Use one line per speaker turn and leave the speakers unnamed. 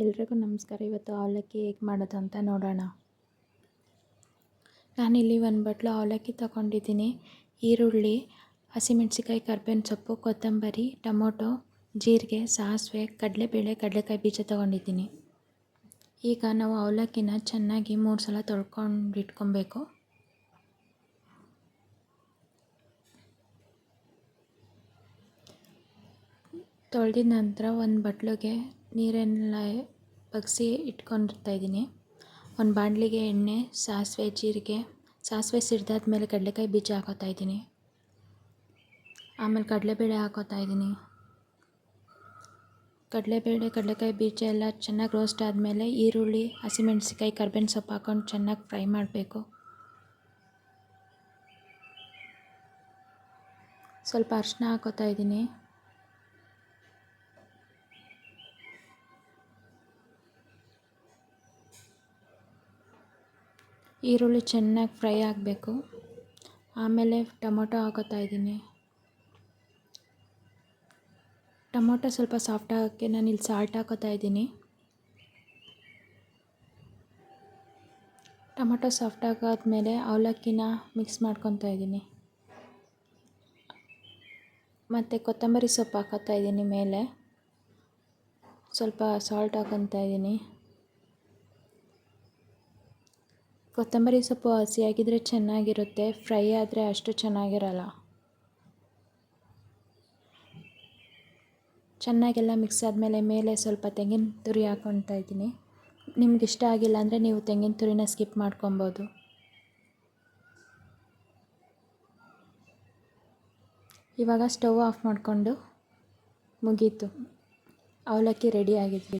ಎಲ್ರಿಗೂ ನಮಸ್ಕಾರ. ಇವತ್ತು ಅವಲಕ್ಕಿ ಹೇಗೆ ಮಾಡೋದು ಅಂತ ನೋಡೋಣ. ನಾನಿಲ್ಲಿ ಒಂದು ಬಟ್ಲು ಅವಲಕ್ಕಿ ತಗೊಂಡಿದ್ದೀನಿ. ಈರುಳ್ಳಿ ಹಸಿಮೆಣ್ಸಿಕಾಯಿ ಕರ್ಬೇವಿನ ಸೊಪ್ಪು, ಕೊತ್ತಂಬರಿ, ಟೊಮೊಟೊ, ಜೀರಿಗೆ, ಸಾಸಿವೆ, ಕಡಲೆಬೇಳೆ, ಕಡಲೆಕಾಯಿ ಬೀಜ ತೊಗೊಂಡಿದ್ದೀನಿ. ಈಗ ನಾವು ಅವಲಕ್ಕಿನ ಚೆನ್ನಾಗಿ ಮೂರು ಸಲ ತೊಳ್ಕೊಂಡು ಇಟ್ಕೊಬೇಕು. ತೊಳೆದಿದ ನಂತರ ಒಂದು ಬಟ್ಲಿಗೆ ನೀರನ್ನೆಲ್ಲ ಬಗ್ಸಿ ಇಟ್ಕೊಂಡಿರ್ತಾಯಿದ್ದೀನಿ. ಒಂದು ಬಾಣಲಿಗೆ ಎಣ್ಣೆ, ಸಾಸಿವೆ, ಜೀರಿಗೆ, ಸಾಸಿವೆ ಸಿಡ್ದಾದ್ಮೇಲೆ ಕಡಲೆಕಾಯಿ ಬೀಜ ಹಾಕೋತಾ ಇದ್ದೀನಿ ಆಮೇಲೆ ಕಡಲೆಬೇಳೆ ಹಾಕೋತಾ ಇದ್ದೀನಿ ಕಡಲೆಬೇಳೆ, ಕಡಲೆಕಾಯಿ ಬೀಜ ಎಲ್ಲ ಚೆನ್ನಾಗಿ ರೋಸ್ಟ್ ಆದಮೇಲೆ ಈರುಳ್ಳಿ ಹಸಿಮೆಣ್ಸಿಕಾಯಿ ಕರ್ಬೇವಿನ ಸೊಪ್ಪು ಹಾಕೊಂಡು ಚೆನ್ನಾಗಿ ಫ್ರೈ ಮಾಡಬೇಕು. ಸ್ವಲ್ಪ ಅರಿಶಿನ ಹಾಕೋತಾ ಈರುಳ್ಳಿ ಚೆನ್ನಾಗಿ ಫ್ರೈ ಆಗಬೇಕು. ಆಮೇಲೆ ಟೊಮೊಟೊ ಹಾಕೋತಾ ಇದ್ದೀನಿ. ಟೊಮೊಟೊ ಸ್ವಲ್ಪ ಸಾಫ್ಟ್ ಆಗೋಕ್ಕೆ ನಾನು ಇಲ್ಲಿ ಸಾಲ್ಟ್ ಹಾಕೋತಾ ಇದ್ದೀನಿ. ಟೊಮೊಟೊ ಸಾಫ್ಟ್ ಆಗಾದ್ಮೇಲೆ ಅವಲಕ್ಕಿನ ಮಿಕ್ಸ್ ಮಾಡ್ಕೊತಾ ಇದ್ದೀನಿ. ಮತ್ತು ಕೊತ್ತಂಬರಿ ಸೊಪ್ಪು ಹಾಕೋತಾ ಇದ್ದೀನಿ ಮೇಲೆ. ಸ್ವಲ್ಪ ಸಾಲ್ಟ್ ಹಾಕೊತಾ ಇದ್ದೀನಿ. ಕೊತ್ತಂಬರಿ ಸೊಪ್ಪು ಹಸಿಯಾಗಿದ್ದರೆ ಚೆನ್ನಾಗಿರುತ್ತೆ, ಫ್ರೈ ಆದರೆ ಅಷ್ಟು ಚೆನ್ನಾಗಿರಲ್ಲ. ಚೆನ್ನಾಗೆಲ್ಲ ಮಿಕ್ಸ್ ಆದಮೇಲೆ ಮೇಲೆ ಸ್ವಲ್ಪ ತೆಂಗಿನ ತುರಿ ಹಾಕ್ಕೊತಾ ಇದ್ದೀನಿ. ನಿಮ್ಗೆ ಇಷ್ಟ ಆಗಿಲ್ಲ ಅಂದರೆ ನೀವು ತೆಂಗಿನ ತುರಿನ ಸ್ಕಿಪ್ ಮಾಡ್ಕೊಬೋದು. ಇವಾಗ ಸ್ಟವ್ ಆಫ್ ಮಾಡಿಕೊಂಡು ಮುಗೀತು. ಅವಲಕ್ಕಿ ರೆಡಿ ಆಗಿದೆ